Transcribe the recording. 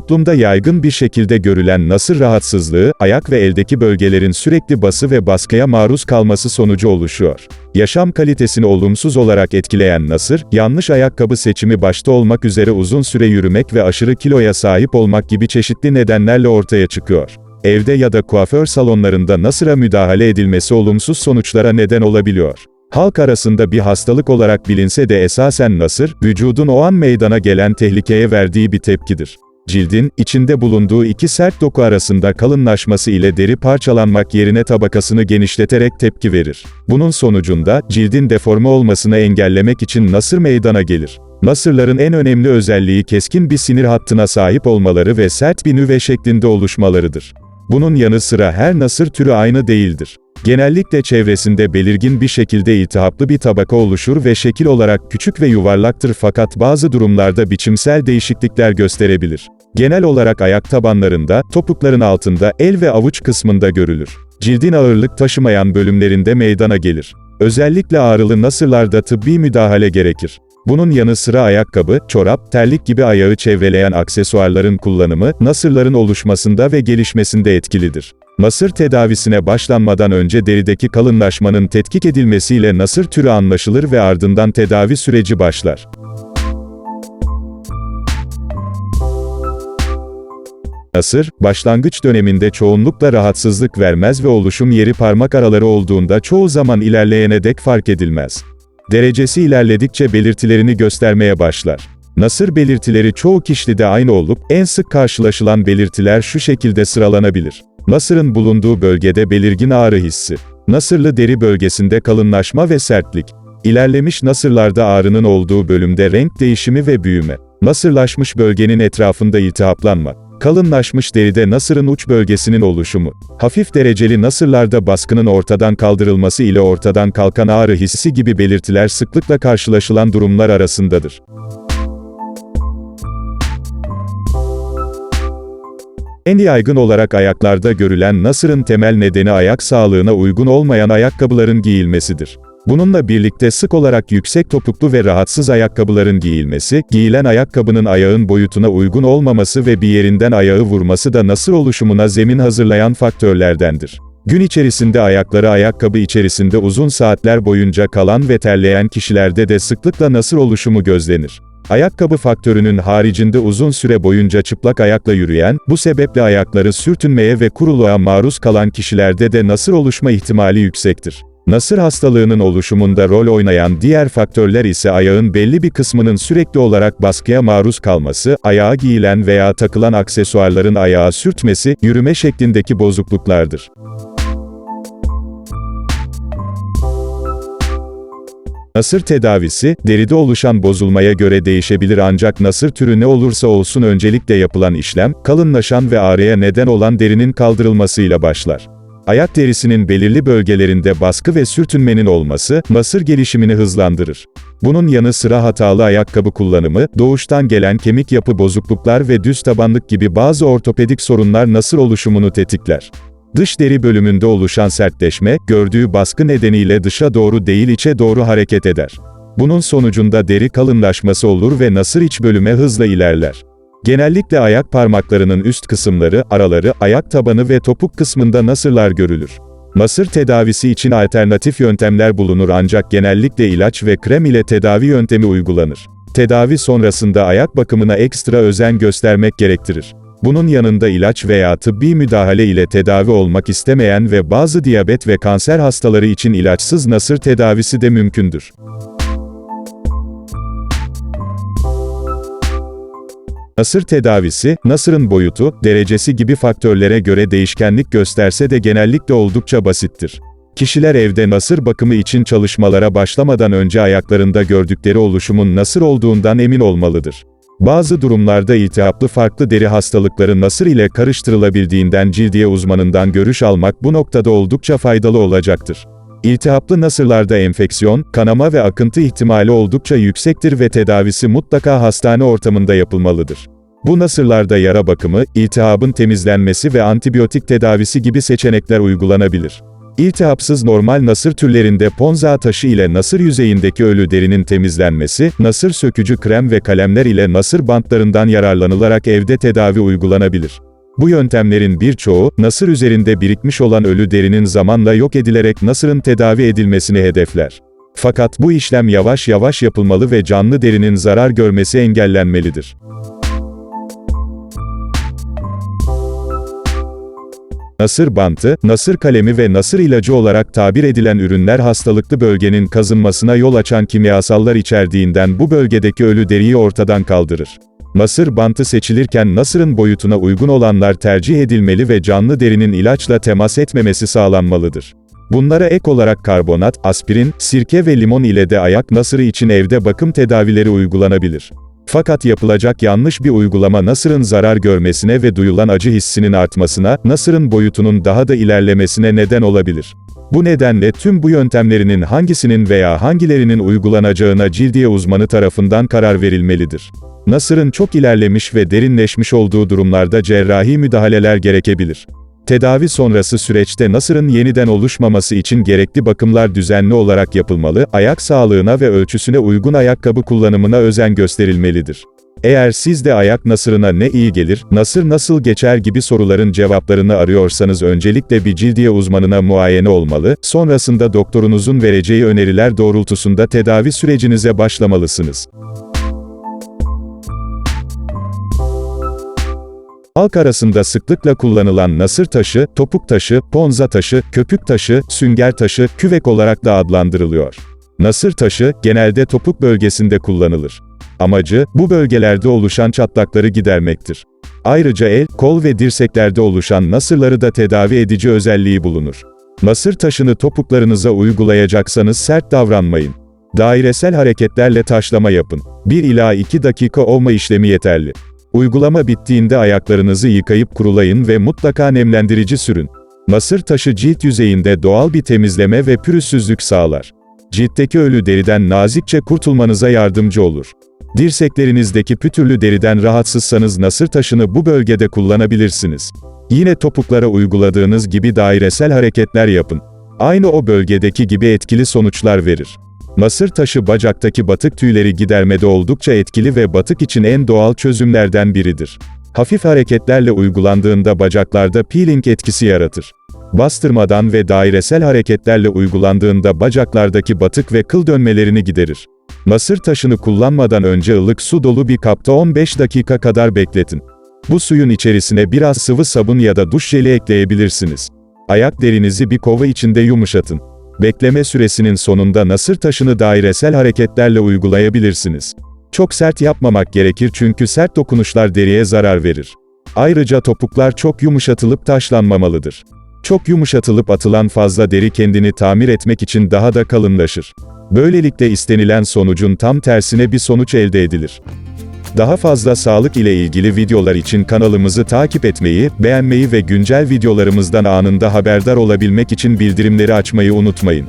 Toplumda yaygın bir şekilde görülen nasır rahatsızlığı, ayak ve eldeki bölgelerin sürekli bası ve baskıya maruz kalması sonucu oluşuyor. Yaşam kalitesini olumsuz olarak etkileyen nasır, yanlış ayakkabı seçimi başta olmak üzere uzun süre yürümek ve aşırı kiloya sahip olmak gibi çeşitli nedenlerle ortaya çıkıyor. Evde ya da kuaför salonlarında nasıra müdahale edilmesi olumsuz sonuçlara neden olabiliyor. Halk arasında bir hastalık olarak bilinse de esasen nasır, vücudun o an meydana gelen tehlikeye verdiği bir tepkidir. Cildin, içinde bulunduğu iki sert doku arasında kalınlaşması ile deri parçalanmak yerine tabakasını genişleterek tepki verir. Bunun sonucunda, cildin deforme olmasını engellemek için nasır meydana gelir. Nasırların en önemli özelliği keskin bir sinir hattına sahip olmaları ve sert bir nüve şeklinde oluşmalarıdır. Bunun yanı sıra her nasır türü aynı değildir. Genellikle çevresinde belirgin bir şekilde iltihaplı bir tabaka oluşur ve şekil olarak küçük ve yuvarlaktır fakat bazı durumlarda biçimsel değişiklikler gösterebilir. Genel olarak ayak tabanlarında, topukların altında, el ve avuç kısmında görülür. Cildin ağırlık taşımayan bölümlerinde meydana gelir. Özellikle ağrılı nasırlarda tıbbi müdahale gerekir. Bunun yanı sıra ayakkabı, çorap, terlik gibi ayağı çevreleyen aksesuarların kullanımı, nasırların oluşmasında ve gelişmesinde etkilidir. Nasır tedavisine başlanmadan önce derideki kalınlaşmanın tetkik edilmesiyle nasır türü anlaşılır ve ardından tedavi süreci başlar. Nasır, başlangıç döneminde çoğunlukla rahatsızlık vermez ve oluşum yeri parmak araları olduğunda çoğu zaman ilerleyene dek fark edilmez. Derecesi ilerledikçe belirtilerini göstermeye başlar. Nasır belirtileri çoğu kişide aynı olup, en sık karşılaşılan belirtiler şu şekilde sıralanabilir. Nasırın bulunduğu bölgede belirgin ağrı hissi. Nasırlı deri bölgesinde kalınlaşma ve sertlik. İlerlemiş nasırlarda ağrının olduğu bölümde renk değişimi ve büyüme. Nasırlaşmış bölgenin etrafında iltihaplanma. Kalınlaşmış deride nasırın uç bölgesinin oluşumu. Hafif dereceli nasırlarda baskının ortadan kaldırılması ile ortadan kalkan ağrı hissi gibi belirtiler sıklıkla karşılaşılan durumlar arasındadır. En yaygın olarak ayaklarda görülen nasırın temel nedeni ayak sağlığına uygun olmayan ayakkabıların giyilmesidir. Bununla birlikte sık olarak yüksek topuklu ve rahatsız ayakkabıların giyilmesi, giyilen ayakkabının ayağın boyutuna uygun olmaması ve bir yerinden ayağı vurması da nasır oluşumuna zemin hazırlayan faktörlerdendir. Gün içerisinde ayakları ayakkabı içerisinde uzun saatler boyunca kalan ve terleyen kişilerde de sıklıkla nasır oluşumu gözlenir. Ayakkabı faktörünün haricinde uzun süre boyunca çıplak ayakla yürüyen, bu sebeple ayakları sürtünmeye ve kuruluğa maruz kalan kişilerde de nasır oluşma ihtimali yüksektir. Nasır hastalığının oluşumunda rol oynayan diğer faktörler ise ayağın belli bir kısmının sürekli olarak baskıya maruz kalması, ayağa giyilen veya takılan aksesuarların ayağa sürtmesi, yürüme şeklindeki bozukluklardır. Nasır tedavisi, deride oluşan bozulmaya göre değişebilir ancak nasır türü ne olursa olsun öncelikle yapılan işlem, kalınlaşan ve ağrıya neden olan derinin kaldırılmasıyla başlar. Ayak derisinin belirli bölgelerinde baskı ve sürtünmenin olması, nasır gelişimini hızlandırır. Bunun yanı sıra hatalı ayakkabı kullanımı, doğuştan gelen kemik yapı bozukluklar ve düz tabanlık gibi bazı ortopedik sorunlar nasır oluşumunu tetikler. Dış deri bölümünde oluşan sertleşme, gördüğü baskı nedeniyle dışa doğru değil içe doğru hareket eder. Bunun sonucunda deri kalınlaşması olur ve nasır iç bölüme hızla ilerler. Genellikle ayak parmaklarının üst kısımları, araları, ayak tabanı ve topuk kısmında nasırlar görülür. Nasır tedavisi için alternatif yöntemler bulunur ancak genellikle ilaç ve krem ile tedavi yöntemi uygulanır. Tedavi sonrasında ayak bakımına ekstra özen göstermek gerektirir. Bunun yanında ilaç veya tıbbi müdahale ile tedavi olmak istemeyen ve bazı diyabet ve kanser hastaları için ilaçsız nasır tedavisi de mümkündür. Nasır tedavisi, nasırın boyutu, derecesi gibi faktörlere göre değişkenlik gösterse de genellikle oldukça basittir. Kişiler evde nasır bakımı için çalışmalara başlamadan önce ayaklarında gördükleri oluşumun nasır olduğundan emin olmalıdır. Bazı durumlarda iltihaplı farklı deri hastalıkları nasır ile karıştırılabildiğinden cildiye uzmanından görüş almak bu noktada oldukça faydalı olacaktır. İltihaplı nasırlarda enfeksiyon, kanama ve akıntı ihtimali oldukça yüksektir ve tedavisi mutlaka hastane ortamında yapılmalıdır. Bu nasırlarda yara bakımı, iltihabın temizlenmesi ve antibiyotik tedavisi gibi seçenekler uygulanabilir. İltihapsız normal nasır türlerinde ponza taşı ile nasır yüzeyindeki ölü derinin temizlenmesi, nasır sökücü krem ve kalemler ile nasır bantlarından yararlanılarak evde tedavi uygulanabilir. Bu yöntemlerin birçoğu, nasır üzerinde birikmiş olan ölü derinin zamanla yok edilerek nasırın tedavi edilmesini hedefler. Fakat bu işlem yavaş yavaş yapılmalı ve canlı derinin zarar görmesi engellenmelidir. Nasır bantı, nasır kalemi ve nasır ilacı olarak tabir edilen ürünler hastalıklı bölgenin kazınmasına yol açan kimyasallar içerdiğinden bu bölgedeki ölü deriyi ortadan kaldırır. Nasır bantı seçilirken nasırın boyutuna uygun olanlar tercih edilmeli ve canlı derinin ilaçla temas etmemesi sağlanmalıdır. Bunlara ek olarak karbonat, aspirin, sirke ve limon ile de ayak nasırı için evde bakım tedavileri uygulanabilir. Fakat yapılacak yanlış bir uygulama nasırın zarar görmesine ve duyulan acı hissinin artmasına, nasırın boyutunun daha da ilerlemesine neden olabilir. Bu nedenle tüm bu yöntemlerinin hangisinin veya hangilerinin uygulanacağına cildiye uzmanı tarafından karar verilmelidir. Nasırın çok ilerlemiş ve derinleşmiş olduğu durumlarda cerrahi müdahaleler gerekebilir. Tedavi sonrası süreçte nasırın yeniden oluşmaması için gerekli bakımlar düzenli olarak yapılmalı, ayak sağlığına ve ölçüsüne uygun ayakkabı kullanımına özen gösterilmelidir. Eğer siz de ayak nasırına ne iyi gelir, nasır nasıl geçer gibi soruların cevaplarını arıyorsanız öncelikle bir cildiye uzmanına muayene olmalı, sonrasında doktorunuzun vereceği öneriler doğrultusunda tedavi sürecinize başlamalısınız. Halk arasında sıklıkla kullanılan nasır taşı, topuk taşı, ponza taşı, köpük taşı, sünger taşı, küvek olarak da adlandırılıyor. Nasır taşı, genelde topuk bölgesinde kullanılır. Amacı, bu bölgelerde oluşan çatlakları gidermektir. Ayrıca el, kol ve dirseklerde oluşan nasırları da tedavi edici özelliği bulunur. Nasır taşını topuklarınıza uygulayacaksanız sert davranmayın. Dairesel hareketlerle taşlama yapın. 1 ila 2 dakika olma işlemi yeterli. Uygulama bittiğinde ayaklarınızı yıkayıp kurulayın ve mutlaka nemlendirici sürün. Nasır taşı cilt yüzeyinde doğal bir temizleme ve pürüzsüzlük sağlar. Ciltteki ölü deriden nazikçe kurtulmanıza yardımcı olur. Dirseklerinizdeki pütürlü deriden rahatsızsanız nasır taşını bu bölgede kullanabilirsiniz. Yine topuklara uyguladığınız gibi dairesel hareketler yapın. Aynı o bölgedeki gibi etkili sonuçlar verir. Nasır taşı bacaktaki batık tüyleri gidermede oldukça etkili ve batık için en doğal çözümlerden biridir. Hafif hareketlerle uygulandığında bacaklarda peeling etkisi yaratır. Bastırmadan ve dairesel hareketlerle uygulandığında bacaklardaki batık ve kıl dönmelerini giderir. Nasır taşını kullanmadan önce ılık su dolu bir kapta 15 dakika kadar bekletin. Bu suyun içerisine biraz sıvı sabun ya da duş jeli ekleyebilirsiniz. Ayak derinizi bir kova içinde yumuşatın. Bekleme süresinin sonunda nasır taşını dairesel hareketlerle uygulayabilirsiniz. Çok sert yapmamak gerekir çünkü sert dokunuşlar deriye zarar verir. Ayrıca topuklar çok yumuşatılıp taşlanmamalıdır. Çok yumuşatılıp atılan fazla deri kendini tamir etmek için daha da kalınlaşır. Böylelikle istenilen sonucun tam tersine bir sonuç elde edilir. Daha fazla sağlık ile ilgili videolar için kanalımızı takip etmeyi, beğenmeyi ve güncel videolarımızdan anında haberdar olabilmek için bildirimleri açmayı unutmayın.